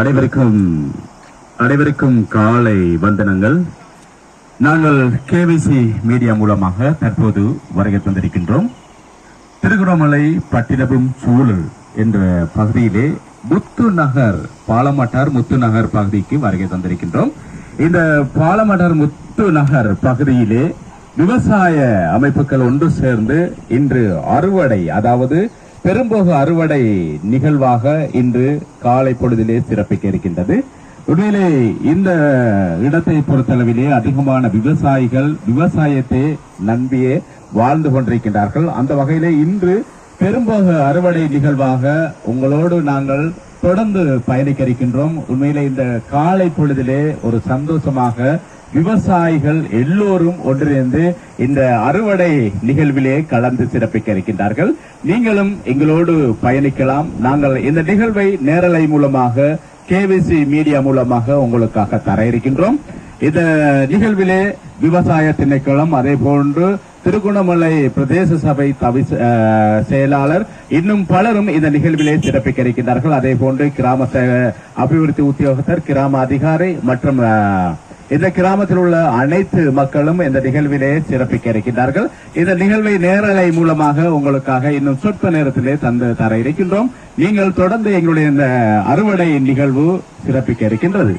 அனைவருக்கும் அனைவருக்கும் காலை வந்தனங்கள். நாங்கள் கேவிசி மீடியா மூலமாக தற்போது வருகை தந்திருக்கின்றோம். திருகுணமலை பட்டினபும் சூழல் என்ற பகுதியிலே முத்து நகர் பாலமட்டார் முத்து நகர் பகுதிக்கு வருகை தந்திருக்கின்றோம். இந்த பாலமட்டார் முத்து நகர் பகுதியிலே விவசாய அமைப்புகள் ஒன்று சேர்ந்து இன்று அறுவடை அதாவது பெரும்போக அறுவடை நிகழ்வாக இன்று காலை பொழுதிலே சிறப்பிக்க இருக்கின்றது. உண்மையிலே இந்த இடத்தை பொறுத்தளவிலே அதிகமான விவசாயிகள் விவசாயத்தை நம்பியே வாழ்ந்து கொண்டிருக்கின்றார்கள். அந்த வகையிலே இன்று பெரும்போக அறுவடை நிகழ்வாக உங்களோடு நாங்கள் தொடர்ந்து பயணிக்க இருக்கின்றோம். உண்மையிலே இந்த காலை பொழுதிலே ஒரு சந்தோஷமாக விவசாயிகள் எல்லோரும் ஒன்றிணைந்து இந்த அறுவடை நிகழ்விலே கலந்து சிறப்பிக்க இருக்கின்றார்கள். நீங்களும் எங்களோடு பயணிக்கலாம். நாங்கள் இந்த நிகழ்வை நேரலை மூலமாக கேவிசி மீடியா மூலமாக உங்களுக்காக தர இருக்கின்றோம். இந்த நிகழ்விலே விவசாய திணைக்களம் அதே போன்று திருகோணமலை பிரதேச சபை தவி அஹ், செயலாளர் இன்னும் பலரும் இந்த நிகழ்விலே சிறப்பிக்க இருக்கின்றார்கள். அதே போன்று கிராம அபிவிருத்தி உத்தியோகத்தர் கிராம அதிகாரி மற்றும் இந்த கிராமத்தில் உள்ள அனைத்து மக்களும் இந்த நிகழ்விலே சிறப்பிக்க இருக்கின்றார்கள். இந்த நிகழ்வை நேரலை மூலமாக உங்களுக்காக இன்னும் சொற்ப நேரத்திலே தந்து தர இருக்கின்றோம். நீங்கள் தொடர்ந்து எங்களுடைய இந்த அறுவடை நிகழ்வு சிறப்பிக்க இருக்கின்றது.